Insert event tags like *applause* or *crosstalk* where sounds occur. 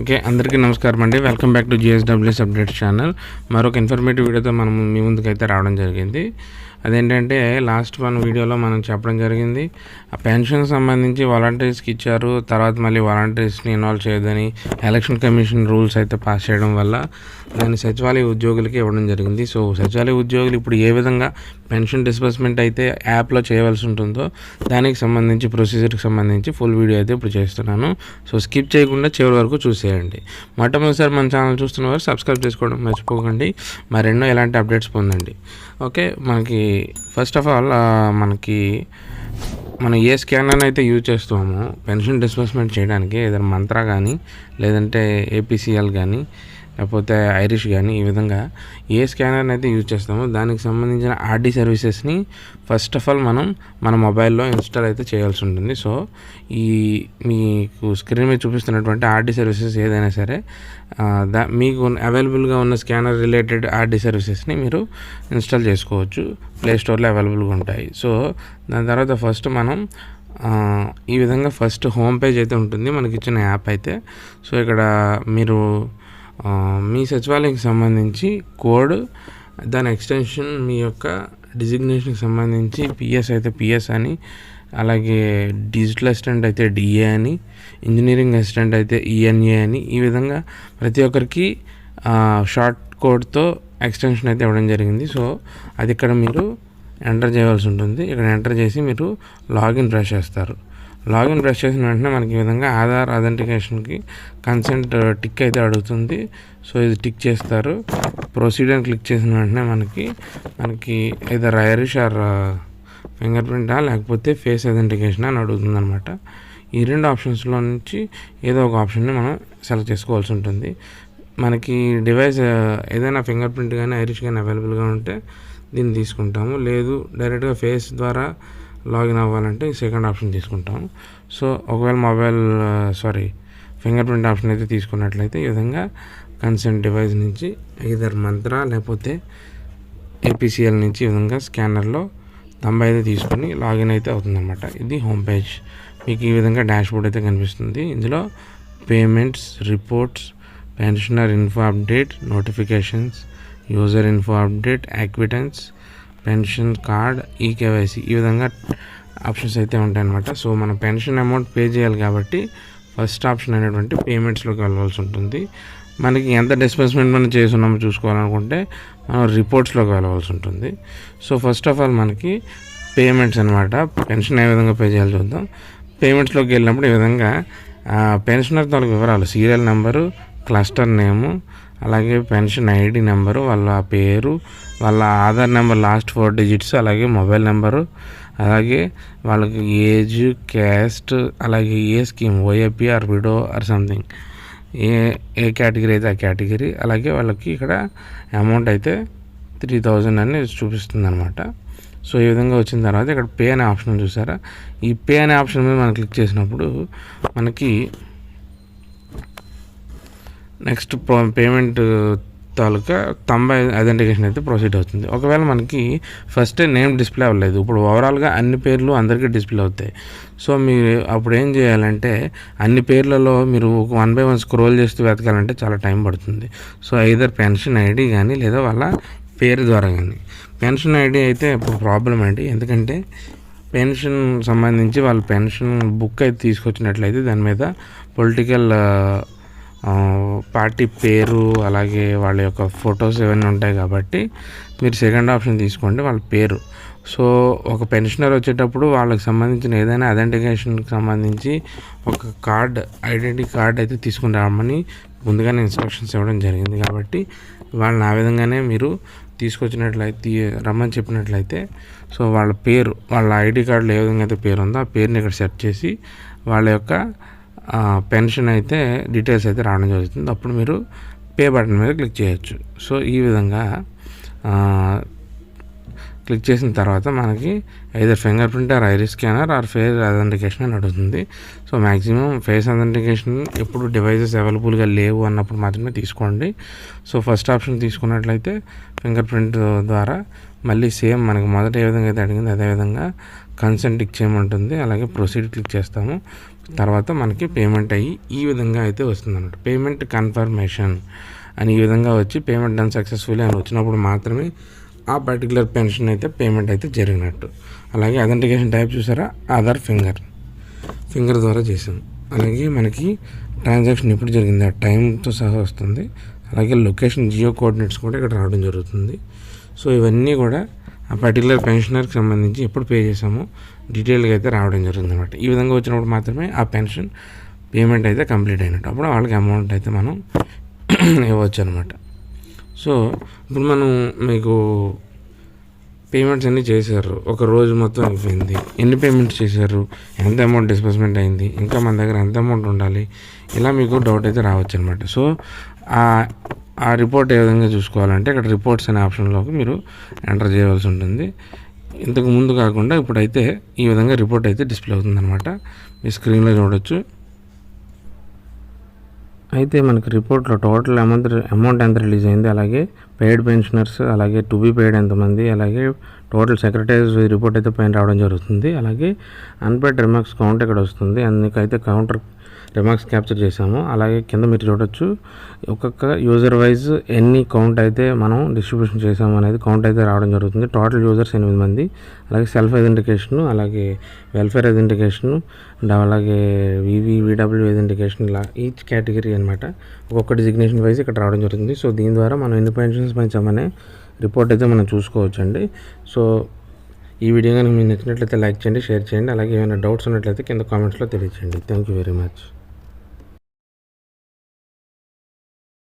Okay అందరికీ నమస్కారం అండి. Welcome back to GSWS update channel మరొక ఇన్ఫర్మేటివ్ వీడియోతో మనం మీ ముందుకైతే రావడం జరిగింది. అదేంటంటే లాస్ట్ వన్ వీడియోలో మనం చెప్పడం జరిగింది ఆ పెన్షన్ సంబంధించి వాలంటీర్స్కి ఇచ్చారు తర్వాత మళ్ళీ వాలంటీర్స్ని ఇన్వాల్వ్ చేయదని ఎలక్షన్ కమిషన్ రూల్స్ అయితే పాస్ చేయడం వల్ల దాన్ని సచివాలయ ఉద్యోగులకి ఇవ్వడం జరిగింది. సో సచివాలయ ఉద్యోగులు ఇప్పుడు ఏ విధంగా పెన్షన్ డిస్బర్స్మెంట్ అయితే యాప్లో చేయవలసి ఉంటుందో దానికి సంబంధించి ప్రొసీజర్కి సంబంధించి ఫుల్ వీడియో అయితే ఇప్పుడు చేస్తున్నాను. సో స్కిప్ చేయకుండా చివరి వరకు చూసేయండి. మొట్టమొదటిసారి మన ఛానల్ చూస్తున్న వారు సబ్స్క్రైబ్ చేసుకోవడం మర్చిపోకండి. మరెన్నో ఇలాంటి అప్డేట్స్ పొందండి. ఓకే మనకి ఫస్ట్ ఆఫ్ ఆల్ మనకి మనం ఏ స్కానర్ అయితే యూజ్ చేస్తామో పెన్షన్ డిస్బర్స్మెంట్ చేయడానికి ఏదైనా మంత్రా కానీ లేదంటే ఏపీసీఎల్ కానీ లేకపోతే ఐరిష్ కానీ ఈ విధంగా ఏ స్కానర్ అయితే యూజ్ చేస్తామో దానికి సంబంధించిన ఆర్డీ సర్వీసెస్ని ఫస్ట్ ఆఫ్ ఆల్ మనం మన మొబైల్లో ఇన్స్టాల్ అయితే చేయాల్సి ఉంటుంది. సో ఈ మీకు స్క్రీన్ మీద చూపిస్తున్నటువంటి ఆర్డీ సర్వీసెస్ ఏదైనా సరే దా మీకు అవైలబుల్గా ఉన్న స్కానర్ రిలేటెడ్ ఆర్డీ సర్వీసెస్ని మీరు ఇన్స్టాల్ చేసుకోవచ్చు. ప్లే స్టోర్లో అవైలబుల్గా ఉంటాయి. సో దాని తర్వాత ఫస్ట్ మనం ఈ విధంగా ఫస్ట్ హోమ్ పేజ్ అయితే ఉంటుంది. మనకి ఇచ్చిన యాప్ అయితే. సో ఇక్కడ మీరు మీ సచివాలయంకి సంబంధించి కోడ్ దాని ఎక్స్టెన్షన్ మీ యొక్క డిజిగ్నేషన్కి సంబంధించి పిఎస్ అయితే పిఎస్ అని అలాగే డిజిటల్ అసిస్టెంట్ అయితే డిఏ అని ఇంజనీరింగ్ అసిస్టెంట్ అయితే ఈఎన్ఏ అని ఈ విధంగా ప్రతి ఒక్కరికి షార్ట్ కోడ్తో ఎక్స్టెన్షన్ అయితే ఇవ్వడం జరిగింది. సో అది ఇక్కడ మీరు ఎంటర్ చేయవలసి ఉంటుంది. ఇక్కడ ఎంటర్ చేసి మీరు లాగిన్ ప్రెస్ చేస్తారు. లాగిన్ ప్రెస్ చేసిన వెంటనే మనకి ఈ విధంగా ఆధార్ అథెంటికేషన్కి కన్సెంట్ uh, టిక్ అయితే అడుగుతుంది. సో ఇది టిక్ చేస్తారు. ప్రొసీడర్ క్లిక్ చేసిన వెంటనే మనకి మనకి ఏదర్ ఐరిష్ ఆర్ ఫింగర్ ప్రింటా లేకపోతే ఫేస్ ఐడెంటిఫికేషన్ అని అడుగుతుంది అనమాట ఈ రెండు ఆప్షన్స్లో నుంచి ఏదో ఒక ఆప్షన్ని మనం సెలెక్ట్ చేసుకోవాల్సి ఉంటుంది. మనకి డివైస్ uh, ఏదైనా ఫింగర్ ప్రింట్ కానీ ఐరిష్ కానీ అవైలబుల్గా ఉంటే దీన్ని తీసుకుంటాము. లేదు డైరెక్ట్గా ఫేస్ ద్వారా లాగిన్ అవ్వాలంటే సెకండ్ ఆప్షన్ తీసుకుంటాం. సో ఒకవేళ mobile sorry finger print option అయితే తీసుకున్నట్లయితే ఈ విధంగా కన్సెంట్ డివైస్ నుంచి ఐదర్ మంత్ర లేకపోతే ఏపీసీఎల్ నుంచి ఈ విధంగా స్కానర్లో తంబ అయితే తీసుకొని లాగిన్ అయితే అవుతుందన్నమాట. ఇది హోమ్ పేజ్. మీకు ఈ విధంగా డాష్ బోర్డ్ అయితే కనిపిస్తుంది. ఇందులో payments reports pensioner info update notifications user info update acquittance pension card ఈ ఈ విధంగా ఆప్షన్స్ అయితే ఉంటాయన్నమాట. సో మనం పెన్షన్ అమౌంట్ పే చేయాలి కాబట్టి ఫస్ట్ ఆప్షన్ అనేటువంటి పేమెంట్స్లోకి వెళ్ళవలసి ఉంటుంది. మనకి ఎంత డిస్బర్స్మెంట్ మనం చేస్తున్నామో చూసుకోవాలనుకుంటే మనం రిపోర్ట్స్లోకి వెళ్ళవలసి ఉంటుంది. సో ఫస్ట్ ఆఫ్ ఆల్ మనకి పేమెంట్స్ అనమాట పెన్షన్ ఏ విధంగా పే చేయాలి చూద్దాం. పేమెంట్స్లోకి వెళ్ళినప్పుడు ఈ విధంగా పెన్షనర్ తాలూకు వివరాలు సీరియల్ నెంబరు క్లస్టర్ నేము అలాగే పెన్షన్ ఐడి నెంబరు వాళ్ళ పేరు వాళ్ళ Aadhaar number last four digits అలాగే మొబైల్ నెంబరు అలాగే వాళ్ళకి ఏజ్ క్యాస్ట్ అలాగే ఏ scheme OAP or widow or something. ఏ ఏ కేటగిరీ అయితే ఆ కేటగిరీ అలాగే వాళ్ళకి ఇక్కడ అమౌంట్ అయితే త్రీ థౌజండ్ అని చూపిస్తుంది అనమాట సో ఈ విధంగా వచ్చిన తర్వాత ఇక్కడ పే అనే ఆప్షన్ చూసారా? ఈ పే అనే ఆప్షన్ మీద మనం క్లిక్ చేసినప్పుడు మనకి నెక్స్ట్ పేమెంట్ తాలూకా తొంభై ఐడెంటిఫికేషన్ అయితే ప్రొసీడ్ అవుతుంది. ఒకవేళ మనకి ఫస్ట్ నేమ్ డిస్ప్లే అవ్వలేదు. ఇప్పుడు ఓవరాల్గా అన్ని పేర్లు అందరికీ డిస్ప్లే అవుతాయి. సో మీరు అప్పుడు ఏం చేయాలంటే అన్ని పేర్లలో మీరు ఒక వన్ బై వన్ స్క్రోల్ చేస్తూ వెతకాలంటే చాలా టైం పడుతుంది. సో ఐదర్ పెన్షన్ ఐడి కానీ లేదా వాళ్ళ పేరు ద్వారా కానీ పెన్షన్ ఐడి అయితే ఇప్పుడు ప్రాబ్లం అండి. ఎందుకంటే పెన్షన్ సంబంధించి వాళ్ళ పెన్షన్ బుక్ అయితే తీసుకొచ్చినట్లయితే దాని మీద పొలిటికల్ పార్టీ పేరు అలాగే వాళ్ళ యొక్క ఫొటోస్ ఏమైనా ఉంటాయి కాబట్టి మీరు సెకండ్ ఆప్షన్ తీసుకోండి వాళ్ళ పేరు. సో ఒక పెన్షనర్ వచ్చేటప్పుడు వాళ్ళకి సంబంధించిన ఏదైనా ఐడెంటిఫికేషన్కి సంబంధించి ఒక కార్డ్ ఐడెంటిటీ కార్డ్ అయితే తీసుకుని రామని ముందుగానే ఇన్స్ట్రక్షన్స్ ఇవ్వడం జరిగింది కాబట్టి వాళ్ళని ఆ విధంగానే మీరు తీసుకొచ్చినట్లయితే రమ్మని చెప్పినట్లయితే సో వాళ్ళ పేరు వాళ్ళ ఐడి కార్డులో ఏ విధంగా అయితే పేరు ఉందో ఆ పేరుని ఇక్కడ సెట్ చేసి వాళ్ళ యొక్క పెన్షన్ అయితే డీటెయిల్స్ అయితే రావడం జరుగుతుంది. అప్పుడు మీరు పే బటన్ మీద క్లిక్ చేయొచ్చు. సో ఈ విధంగా క్లిక్ చేసిన తర్వాత మనకి either fingerprint or iris scanner or face authentication అని అడుగుతుంది. సో మ్యాక్సిమం ఫేస్ అథెంటికేషన్ ఎప్పుడు డివైజెస్ అవైలబుల్గా లేవు అన్నప్పుడు మాత్రమే తీసుకోండి. సో ఫస్ట్ ఆప్షన్ తీసుకున్నట్లయితే ఫింగర్ ప్రింట్ ద్వారా మళ్ళీ సేమ్ మనకి మొదట ఏ విధంగా అయితే అడిగింది అదేవిధంగా కన్సెంట్ ఇచ్చేయమంటుంది అలాగే ప్రొసీడ్ క్లిక్ చేస్తాము. తర్వాత మనకి పేమెంట్ అయ్యి ఈ విధంగా అయితే వస్తుంది అన్నమాట పేమెంట్ కన్ఫర్మేషన్ అని ఈ విధంగా వచ్చి పేమెంట్ డన్ సక్సెస్ఫుల్ అని వచ్చినప్పుడు మాత్రమే ఆ పర్టికులర్ పెన్షన్ అయితే పేమెంట్ అయితే జరిగినట్టు. అలాగే అథెంటికేషన్ టైప్ చూసారా? ఆధార్ ఫింగర్ ఫింగర్ ద్వారా చేసాం అలాగే మనకి ట్రాన్సాక్షన్ ఎప్పుడు జరిగింది? ఆ టైంతో సహా వస్తుంది. అలాగే లొకేషన్ జియో కోఆర్డినేట్స్ కూడా ఇక్కడ రావడం జరుగుతుంది. సో ఇవన్నీ కూడా ఆ పర్టికులర్ పెన్షనర్కి సంబంధించి ఎప్పుడు పే చేసామో డీటెయిల్గా అయితే రావడం జరుగుతుంది అనమాట ఈ విధంగా వచ్చినప్పుడు మాత్రమే ఆ పెన్షన్ పేమెంట్ అయితే కంప్లీట్ అయినట్టు. అప్పుడు వాళ్ళకి అమౌంట్ అయితే మనం *clears throat* ఇవ్వచ్చు అనమాట సో ఇప్పుడు మనం మీకు పేమెంట్స్ అన్నీ చేశారు. ఒక రోజు మొత్తం అయిపోయింది. ఎన్ని పేమెంట్స్ చేశారు? ఎంత అమౌంట్ డిస్బర్స్మెంట్ అయింది? ఇంకా మన దగ్గర ఎంత అమౌంట్ ఉండాలి? ఇలా మీకు డౌట్ అయితే రావచ్చు అనమాట సో ఆ రిపోర్ట్ ఏ విధంగా చూసుకోవాలంటే ఇక్కడ రిపోర్ట్స్ అనే ఆప్షన్లోకి మీరు ఎంటర్ చేయవలసి ఉంటుంది. ఇంతకు ముందు కాకుండా ఇప్పుడైతే ఈ విధంగా రిపోర్ట్ అయితే డిస్ప్లే అవుతుందన్నమాట. మీ స్క్రీన్లో చూడొచ్చు. అయితే మనకి రిపోర్ట్లో టోటల్ అమౌంట్ అమౌంట్ ఎంత రిలీజ్ అయింది అలాగే పెయిడ్ పెన్షనర్స్ అలాగే టు బీ పెయిడ్ ఎంతమంది అలాగే టోటల్ సెక్రటరీస్ రిపోర్ట్ అయితే పైన రావడం జరుగుతుంది. అలాగే అన్పెయిడ్ రిమార్క్స్ కౌంట్ ఇక్కడ వస్తుంది అందుకైతే కౌంటర్ రిమార్క్స్ క్యాప్చర్ చేసాము అలాగే కింద మీరు చూడొచ్చు ఒక్కొక్క యూజర్ వైజ్ ఎన్ని కౌంట్ అయితే మనం డిస్ట్రిబ్యూషన్ చేసాము అనేది కౌంట్ అయితే రావడం జరుగుతుంది. టోటల్ యూజర్స్ ఎనిమిది మంది అలాగే సెల్ఫ్ ఐడెంటిఫికేషన్ అలాగే వెల్ఫేర్ ఐడెంటిఫికేషన్ అండ్ అలాగే వివి విడబ్ల్యూ ఐడెంటిఫికేషన్ ఇలా ఈచ్ కేటగిరీ అనమాట ఒక్కొక్క డిజిగ్నేషన్ వైజ్ ఇక్కడ రావడం జరుగుతుంది. సో దీని ద్వారా మనం ఇండిపెండెన్స్ పెంచామనే రిపోర్ట్ అయితే మనం చూసుకోవచ్చండి. సో ఈ వీడియో కనుక మీకు నచ్చినట్లయితే లైక్ చేయండి షేర్ చేయండి. అలాగే ఏమైనా డౌట్స్ ఉన్నట్లయితే కింద కామెంట్స్లో తెలియచేయండి. Thank you very much